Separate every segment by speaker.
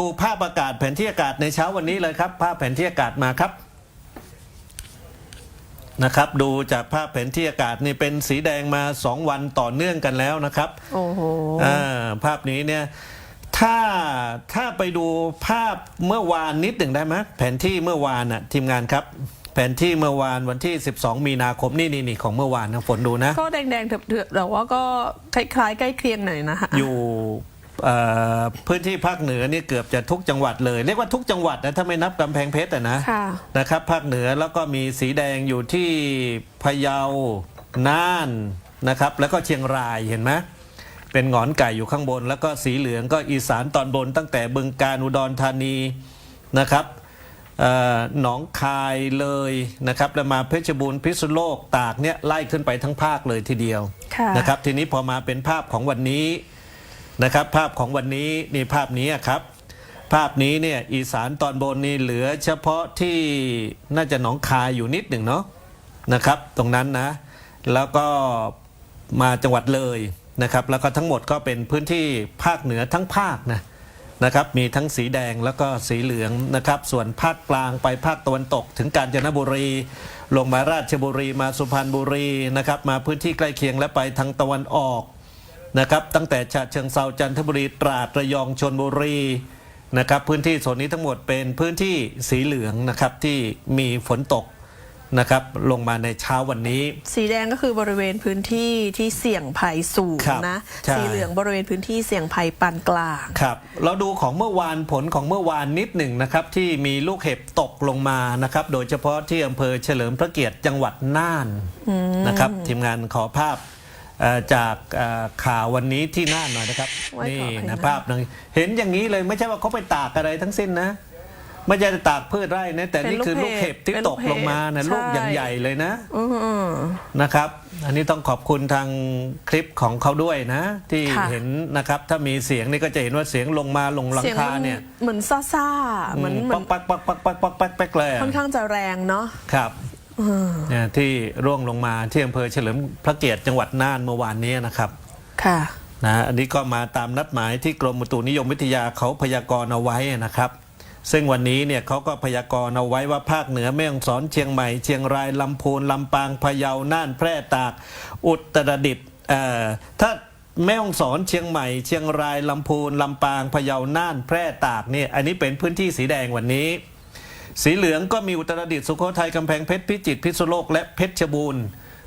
Speaker 1: ดูภาพอากาศแผนที่อากาศในเช้าวันนี้เลยครับ ภาพแผนที่อากาศมาครับนะครับ ดูจากภาพแผนที่อากาศนี่เป็นสีแดงมาสองวันต่อเนื่องกันแล้วนะครับ
Speaker 2: โอ้โห
Speaker 1: อ่าภาพนี้เนี่ยถ้าถ้าไปดูภาพเมื่อวานนิดหนึ่งได้ไหมแผนที่เมื่อวานน่ะทีมงานครับ แผนที่เมื่อวานวันที่ 12 มีนาคมนี่นี่นี่ของเมื่อวานนะฝนดูนะ
Speaker 2: ก็แดงๆเถือบๆแต่ว่าก็คล้ายๆใกล้เคียงหน่อยนะคะ
Speaker 1: อยู่เอ่อ พื้นที่ภาคเหนือนี่เกือบจะทุกจังหวัดเลยเรียกว่าทุกจังหวัดนะถ้าไม่นับกำแพงเพชรอะนะ
Speaker 2: ค่ะ
Speaker 1: นะครับ ภาคเหนือแล้วก็มีสีแดงอยู่ที่พะเยาน่านนะครับ แล้วก็เชียงรายเห็นไหมเป็นหงอนไก่อยู่ข้างบน แล้วก็สีเหลืองก็อีสานตอนบน ตั้งแต่บึงกาฬอุดรธานีนะครับเอ่อหนองคายเลยนะครับแล้วมาเพชรบูรณ์พิษณุโลกตากเนี่ยไล่ขึ้นไปทั้งภาคเลยทีเดียว
Speaker 2: ค่ะ
Speaker 1: นะครับทีนี้พอมาเป็นภาพของวันนี้ นะครับ ภาพของวันนี้นี่ภาพนี้ครับ ภาพนี้เนี่ยอีสานตอนบนนี่เหลือเฉพาะที่น่าจะหนองคายอยู่นิดหนึ่งเนาะนะครับ ตรงนั้นนะ แล้วก็มาจังหวัดเลยนะครับ แล้วก็ทั้งหมดก็เป็นพื้นที่ภาคเหนือทั้งภาคนะนะครับมีทั้งสีแดงแล้วก็สีเหลืองนะครับ ส่วนภาคกลางไปภาคตะวันตก ถึงกาญจนบุรี ลงมาราชบุรีมาสุพรรณบุรีนะครับ มาพื้นที่ใกล้เคียงและไปทางตะวันออก นะครับ ตั้งแต่ฉะเชิงเซาจันทบุรีตราดระยองชนบุรีนะครับ พื้นที่ส่วนนี้ทั้งหมดเป็นพื้นที่สีเหลืองนะครับที่มีฝนตกนะครับลงมาในเช้าวันนี้
Speaker 2: สีแดงก็คือบริเวณพื้นที่ที่เสี่ยงภัยสูง
Speaker 1: ครับ
Speaker 2: นะ
Speaker 1: ใช่
Speaker 2: สีเหลืองบริเวณพื้นที่เสี่ยงภัยปานกลาง
Speaker 1: ครับเราดูของเมื่อวานผลของเมื่อวานนิดหนึ่งนะครับที่มีลูกเห็บตกลงมานะครับโดยเฉพาะที่อำเภอเฉลิมพระเกียรติจังหวัดน่านนะครับทีมงานขอภาพเอ่อ จากเอ่อข่าววันนี้ที่น่านหน่อยนะครับ
Speaker 2: ไว้
Speaker 1: นี่
Speaker 2: ขอให้
Speaker 1: นะ
Speaker 2: น่าน
Speaker 1: ภาพหนึงเห็นอย่างนี้เลยไม่ใช่ว่าเขาไปตากอะไรทั้งสิ้นนะไม่ใช่ตากพืชไร่นะแต่นี่คือลูกเห็บที่ตกลงมานะลูกอย่างใหญ่เลยนะ
Speaker 2: อืม
Speaker 1: นะครับ อันนี้ต้องขอบคุณทางคลิปของเขาด้วยนะ ที่
Speaker 2: ค่ะ
Speaker 1: เห็นนะครับ ถ้ามีเสียงนี่ก็จะเห็นว่าเสียงลงมาลงหลัง
Speaker 2: เสียง
Speaker 1: คา
Speaker 2: มัน
Speaker 1: เนี่ย
Speaker 2: เหมือนซ่าๆเหมือนเหมื
Speaker 1: ปั
Speaker 2: อน
Speaker 1: กปักปักปักปักปักปักปักเลยอะ
Speaker 2: ค่อนข้างจะแรงเนาะ
Speaker 1: ครับเนี่ยที่ร่วงลงมาที่อำเภอเฉลิมพระเกียรติจังหวัดน่านเมื่อวานนี้นะครับ
Speaker 2: ค่ะ
Speaker 1: นะอันนี้ก็มาตามนัดหมายที่กรมอุตุนิยมวิทยาเขาพยากรณ์เอาไว้นะครับ ซึ่งวันนี้เนี่ยเขาก็พยากรณ์เอาไว้ว่าภาคเหนือแม่ฮ่องสอนเชียงใหม่เชียงรายลำพูนลำปางพะเยาน่านแพร่ตาก อุตรดิตถ์เอ่อถ้าแม่ฮ่องสอนเชียงใหม่ เชียงรายลำพูนลำปางพะเยาน่านแพร่ตากเนี่ยอันนี้เป็นพื้นที่สีแดงวันนี้ สีเหลืองก็มีอุตรดิตถ์สุโขทัยกำแพงเพชรพิจิตรพิษณุโลกและเพชรบูรณ์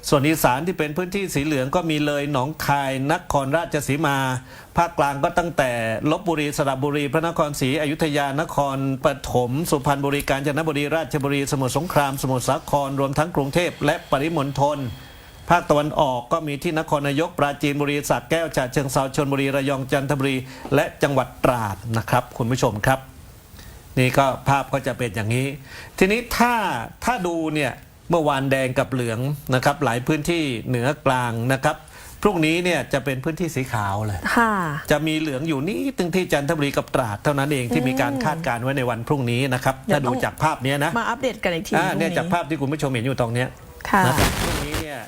Speaker 1: ส่วนอีสานที่เป็นพื้นที่สีเหลืองก็มีเลยหนองคายนครราชสีมา ภาคกลางก็ตั้งแต่ลบบุรีสระบุรี พระนครศรีอยุธยานครปฐมสุพรรณบุรีกาญจนบุรีราชบุรีสมุทรสงคราม สมุทรสาครรวมทั้งกรุงเทพและปริมณฑลภาคตะวันออกก็มีที่นครนายกปราจีนบุรีสระแก้วฉะเชิงเซาชลบุรีระยองจันทบุรี และจังหวัดตราดนะครับ คุณผู้ชมครับ นี่ก็ภาพก็จะเป็นอย่างนี้ ทีนี้ถ้าถ้าดูเนี่ยเมื่อวานแดงกับเหลืองนะครับ หลายพื้นที่เหนือกลางนะครับพรุ่งนี้เนี่ยจะเป็นพื้นที่สีขาวเลย
Speaker 2: ค่ะ
Speaker 1: จะมีเหลืองอยู่นี่ตึงที่จันทบุรีกับตราดเท่านั้นเองที่มีการคาดการณ์ไว้ในวันพรุ่งนี้นะครับ
Speaker 2: เดี๋ยว
Speaker 1: ถ้าดู
Speaker 2: ต้อง
Speaker 1: จากภาพเนี้ยนะ
Speaker 2: มาอัปเดตกันอีกที
Speaker 1: อ่า
Speaker 2: พรุ่ง
Speaker 1: เนี่ยจากภาพที่คุณผู้ชมเห็นอยู่ตรงเนี้ย
Speaker 2: ค่ะ
Speaker 1: นะครับพรุ่งนี้เนี่ย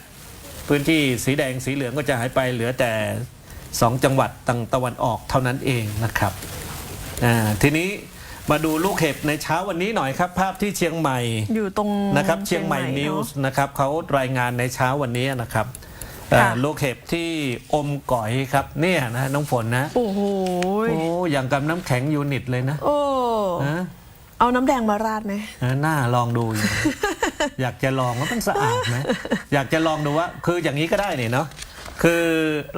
Speaker 1: พื้นที่สีแดงสีเหลืองก็จะหายไปเหลือแต่สองจังหวัดทางตะวันออกเท่านั้นเองนะครับอ่าทีนี้ มาดูลูกเห็บในเช้าวันนี้หน่อยครับ ภาพที่เชียงใหม่
Speaker 2: อยู่ตรง
Speaker 1: นะครับเชียงใหม่นิว
Speaker 2: เนอะ
Speaker 1: ส์นะครับเขารายงานในเช้าวันนี้นะครับเอ่อ
Speaker 2: ค่ะ
Speaker 1: ลูกเห็บที่อมก่อยครับเนี่ยนะน้องฝนนะ
Speaker 2: โอ้โห
Speaker 1: โอ้อย่างกับน้ำแข็งยูนิตเลยนะ
Speaker 2: โอ้
Speaker 1: นะ
Speaker 2: เอาน้ำแดงมาราดไหม
Speaker 1: เออหน้าลองดูอยู่อยากจะลองว่ามันสะอาดไหมอยากจะลองดูว่า คืออย่างนี้ก็ได้เนี่ยเนาะ คือ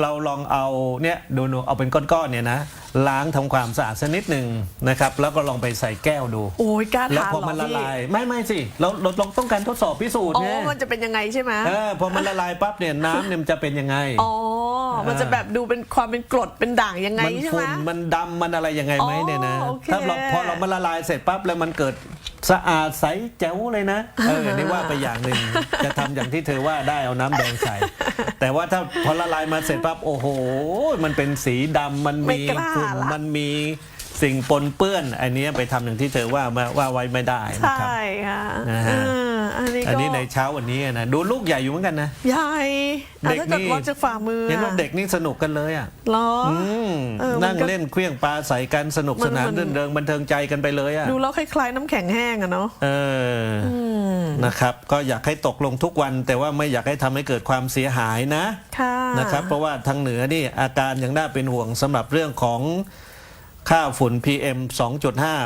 Speaker 1: เราลองเอาเนี่ยดูดูเอาเป็นก้อนๆเนี่ยนะล้างทำความสะอาดสักนิดหนึ่งนะครับ แล้วก็ลองไปใส่แก้วดู
Speaker 2: โอ้ยกล้า
Speaker 1: แล้ว
Speaker 2: ทาน
Speaker 1: พอ
Speaker 2: เหรอ
Speaker 1: มันละ
Speaker 2: พี่
Speaker 1: ลายไม่ไม่สิเราเราลองต้องการทดสอบพิสูจน์
Speaker 2: อ๋อ
Speaker 1: ไง
Speaker 2: มันจะเป็นยังไงใช่ไหม
Speaker 1: เออพอมันละลายปั๊บเนี่ยน้ำเนี่ยมันจะเป็นยังไง
Speaker 2: อ๋อ มันจะแบบดูเป็นความเป็นกรดเป็นด่างยังไง
Speaker 1: มัน
Speaker 2: ใช่ไหม
Speaker 1: ฝุ่นมันดำมันอะไรยังไงไหม
Speaker 2: อ๋อ
Speaker 1: เนี่ยนะ
Speaker 2: โอเค
Speaker 1: ถ้าเราพอเรามันละลายเสร็จปั๊บแล้วมันเกิด สะอาดใสแจ๋วเลยนะเออนี่ว่าไปอย่างหนึ่งจะทำอย่างที่เธอว่าได้เอาน้ำแดงใส่แต่ว่าถ้าพอละลายมาเสร็จปั๊บโอ้โห มันเป็นสีดำมัน
Speaker 2: ไม่
Speaker 1: มี
Speaker 2: กล้า
Speaker 1: ฝุ่น
Speaker 2: ละ
Speaker 1: มันมีสิ่งปนเปื้อนอันเนี้ยไปทำอย่างที่เธอว่ามาว่าไว้ไม่ได้นะครับ
Speaker 2: ใช่ค่ะ
Speaker 1: นะฮะ
Speaker 2: เอออันนี้
Speaker 1: อัน
Speaker 2: ก็
Speaker 1: นี้ในเช้าวันนี้นะดูลูกใหญ่อยู่เหมือนกันนะ
Speaker 2: ใหญ่อะ
Speaker 1: เด็ก
Speaker 2: ถ้าเกิด
Speaker 1: นี่
Speaker 2: วัดจากฝ่ามือ
Speaker 1: เห็นว่า
Speaker 2: อะ
Speaker 1: เด็กนี่สนุกกันเลยอะ
Speaker 2: เหรออ
Speaker 1: อืม
Speaker 2: เออมัน
Speaker 1: นั่ง
Speaker 2: ก็
Speaker 1: เล่นเครื่องปลาใส่กันสนุก
Speaker 2: มัน
Speaker 1: สนาน
Speaker 2: มัน
Speaker 1: รื่นเริงบันเทิงใจกันไปเลยอะ
Speaker 2: ดูแล้วคล้ายๆน้ำแข็งแห้งอะเนาะ
Speaker 1: เอออนะครับก็อยากให้ตกลงทุกวัน แต่ว่าไม่อยากให้ทำให้เกิดความเสียหายนะ
Speaker 2: ค่ะ
Speaker 1: นะครับเพราะว่าทางเหนือนี่อาการยังน่าเป็นห่วงสำหรับเรื่องของค่าฝุ่น PM 2.5